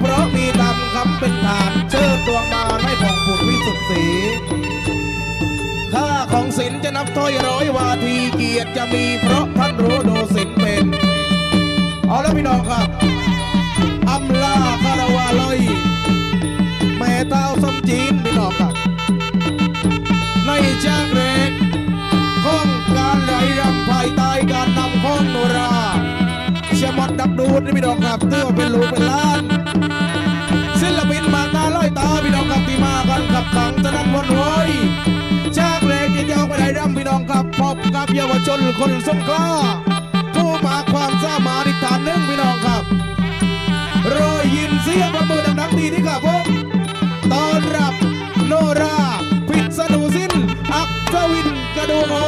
เพราะมีดำขำเป็นทาชื่อตัวงมาให้ผ่องผุดวิสุทธิ์สีค่าของศิลจะนับถ้อยร้อยวาทีเกียรติจะมีเพราะท่านรู้ดูศิลเป็น เอาแล้วพี่น้องครับอำลาคาราวาลอยแม่เต้าสมจีนพี่น้องครับในจากเรกข้องการไหลรำภายใต้การนำข้องโนราเชยมอนดับดูดพี่น้องครับเตื้อเป็นลูกเป็นล้าน พี่น้องครับพบกับเยาวชนคนสงขลาผู้มาความสามารถอีกฐานหนึ่งพี่น้องครับรอยยินเสียงประมือดังๆดีนี่ครับผมตอนรับโนราพิษณุสินอักวินกระดูกอ่อนครับผม